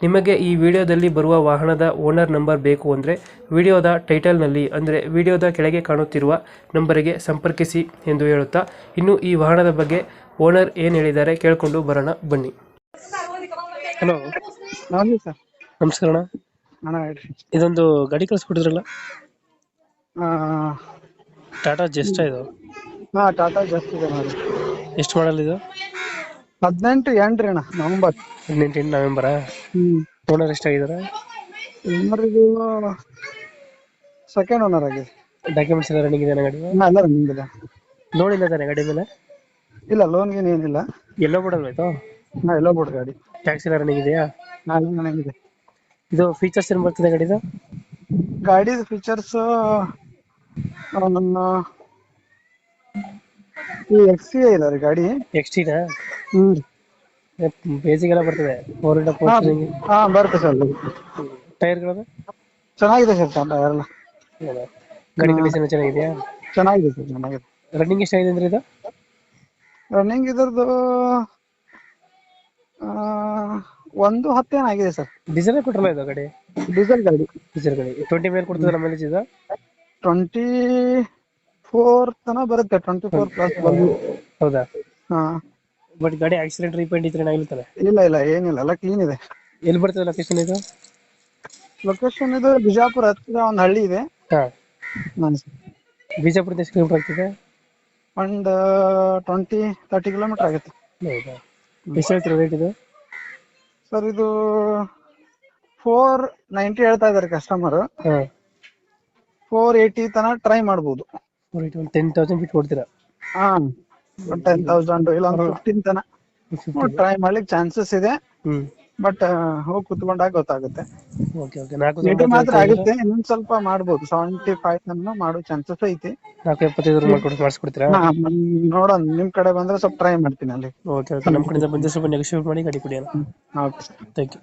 ನಿಮಗೆ ಈ ವಿಡಿಯೋದಲ್ಲಿ ಬರುವ ವಾಹನದ ಓನರ್ ನಂಬರ್ ಬೇಕು ಅಂದರೆ ವಿಡಿಯೋದ ಟೈಟಲ್ನಲ್ಲಿ ಅಂದರೆ ವಿಡಿಯೋದ ಕೆಳಗೆ ಕಾಣುತ್ತಿರುವ ನಂಬರಿಗೆ ಸಂಪರ್ಕಿಸಿ ಎಂದು ಹೇಳುತ್ತಾ ಇನ್ನು ಈ ವಾಹನದ ಬಗ್ಗೆ ಓನರ್ ಏನು ಹೇಳಿದ್ದಾರೆ ಕೇಳಿಕೊಂಡು ಬರೋಣ ಬನ್ನಿ. ಹಲೋ ನಮಸ್ತೆ ಸರ್. ನಮಸ್ಕಾರ ಅಣ್ಣ. ಅಣ್ಣ ಹೇಳ್ರಿ. ಇದೊಂದು ಗಾಡಿ ಕಳಿಸ್ಕೊಟ್ಟಿದ್ರಲ್ಲ? ಆ, ಟಾಟಾ ಜೆಸ್ಟಾ ಇದು? ಹಾ ಟಾಟಾ ಜಾಸ್ತಿ ಇದೆ ನೋಡಿ ಎಷ್ಟು ಮಾಡಲ್ ಇದು? ಹದಿನೆಂಟು ಎಂಟ್ರಿ ಅಣ್ಣ ನವಂಬರ್. ಹದಿನೆಂಟು ನವೆಂಬರಾ? ಹ್ಮ್ ಓನರ್ ಎಷ್ಟಾಗಿದ್ದಾರೆ ಓನರ್ ಇದು ಸೆಕೆಂಡ್ ಓನರ್ ಆಗಿದೆ. ಡಾಕ್ಯುಮೆಂಟ್ಸ್ ಎಲ್ಲ ರನ್ನಿಂಗ್ ಇದೆ ಗಾಡಿ ಹಾ, ಎಲ್ಲ ರನ್ನಿಂಗ್ ಇದೆ. ಲೋನ್ ಇಲ್ಲ ತಾನೆ ಗಾಡಿ ಮೇಲೆ? ಇಲ್ಲ ಲೋನ್ ಗೀನ್ ಏನಿಲ್ಲ. ಎಲ್ಲೋ ಬಿಡೋದು ಆಯ್ತು ನಾ ಎಲ್ಲೋ ಬೋರ್ಡ್ ಗಾಡಿ. ಟ್ಯಾಕ್ಸ್ ಎಲ್ಲ ರನ್ನಿಂಗ್ ಇದೆಯಾ? ನಾ ಎಲ್ಲ ಇದೆ. ಇದು ಫೀಚರ್ಸ್ ಏನು ಬರ್ತದೆ ಗಾಡಿದು? ಗಾಡಿದು ಫೀಚರ್ಸ್ ಈ ಎಕ್ಸ್ ಇದೆ ರೀ ಗಾಡಿ. ಎಕ್ಸ್ ಟಿನಾ ಹ್ಮ್. ಬೇಸಿಗೆ ಎಲ್ಲ ಬರ್ತದೆ. ಫೋರ್ ಇಂಡ ಹಾ ಫೋರ್ ಹಾ ಬರುತ್ತೆ ಸರ್ ಟೈರ್ಗಳು ಚೆನ್ನಾಗಿದೆ ಸರ್ ಟೈರ್ ಎಲ್ಲ. ಗಾಡಿ ಕಂಡೀಷನ್ ಚೆನ್ನಾಗಿದೆಯಾ? ಚೆನ್ನಾಗಿದೆ ಸರ್ ಚೆನ್ನಾಗಿದೆ. ರನ್ನಿಂಗ್ ಎಷ್ಟಾಗಿದೆ ಅಂದ್ರೆ ಇದು? ರನ್ನಿಂಗ್ ಇದರದು ಒಂದು ಹತ್ತೇನಾಗಿದೆ ಸರ್. ಡೀಸೆಲ್ ಪೆಟ್ರೋಲ್ ಇದು ಗಾಡಿ? ಡೀಸೆಲ್ ಗಾಡಿ. ಡೀಸೆಲ್ ಗಾಡಿ. ಟ್ವೆಂಟಿ ಮೇಲೆ ಕೊಡ್ತದಲ್ಲ ಮೈಲೇಜ್ ಇದು? ಟ್ವೆಂಟಿ ಫೋರ್ ತನ ಬರುತ್ತೆ ಟ್ವೆಂಟಿ ಫೋರ್ ಪ್ಲಸ್ ಹೌದಾ? ಹಾ. ಬಟ್ ಗಾಡಿ ಆಕ್ಸಿಡೆಂಟ್ ರೀಪೇಂಟ್ ಇದ್ರೆ ಏನಾಗಿರ್ತಾನೆ ಇಲ್ಲ ಇಲ್ಲ ಏನಿಲ್ಲ ಎಲ್ಲ ಕ್ಲೀನ್ ಇದೆ. ಎಲ್ಲಿ ಬರ್ತದೆ ಲೊಕೇಶನ್ ಇದು? ಲೊಕೇಶನ್ ಇದು ಬಿಜಾಪುರ ಹತ್ತಿರ ಒಂದು ಹಳ್ಳಿ ಇದೆ. ಹಾಂ. ನಾನು ಬಿಜಾಪುರದ ಎಷ್ಟು ಕಿಲೋಮೀಟರ್ ಆಗ್ತದೆ? ಒಂದು ಟ್ವೆಂಟಿ ತರ್ಟಿ ಕಿಲೋಮೀಟರ್ ಆಗುತ್ತೆ. ಹೌದಾ? ಎಷ್ಟು ಹೇಳ್ತೀರಾ ರೇಟ್ ಇದು? ಸರ್ ಇದು ಫೋರ್ ನೈಂಟಿ ಹೇಳ್ತಾ ಇದ್ದಾರೆ ಕಸ್ಟಮರ್ ಹಾ. ಫೋರ್ ಏಯ್ಟಿ ತನಕ ಟ್ರೈ ಮಾಡ್ಬೋದು. ಒಂದು ಟೆನ್ ತೌಸಂಡ್ ಬಿಟ್ಟು ಕೊಡ್ತೀರಾ? ಹಾ. ಟೆನ್ ತೌಸಂಡ್ ಇಲ್ಲ ಒಂದು ಫಿಫ್ಟೀನ್ ತನ ಟ್ರೈ ಮಾಡ್ಲಿಕ್ಕೆ ಚಾನ್ಸಸ್ ಇದೆ. ಬಟ್ ಹೋಗಿ ಕುತ್ಕೊಂಡಾಗ ಗೊತ್ತಾಗುತ್ತೆ. ಏಯ್ಟಿ ಮಾತ್ರ ಆಗುತ್ತೆ. ಇನ್ನೊಂದ್ ಸ್ವಲ್ಪ ಮಾಡ್ಬೋದು. ಸೆವೆಂಟಿ ಫೈವ್ ತನಕ ಮಾಡೋ ಚಾನ್ಸಸ್ ಐತಿ. ನೋಡೋಣ. ನಿಮ್ ಕಡೆ ಬಂದ್ರೆ ಸ್ವಲ್ಪ ಟ್ರೈ ಮಾಡ್ತೀನಿ ಅಲ್ಲಿ. ಓಕೆ ನಮ್ ಕಡೆಯಿಂದ ಬಂದ್ರೆ ಸ್ವಲ್ಪ ನೆಗೋಷಿಯೇಟ್ ಮಾಡಿ ಗಾಡಿ ಕೊಡಿ ಓಕೆ ಥ್ಯಾಂಕ್ ಯು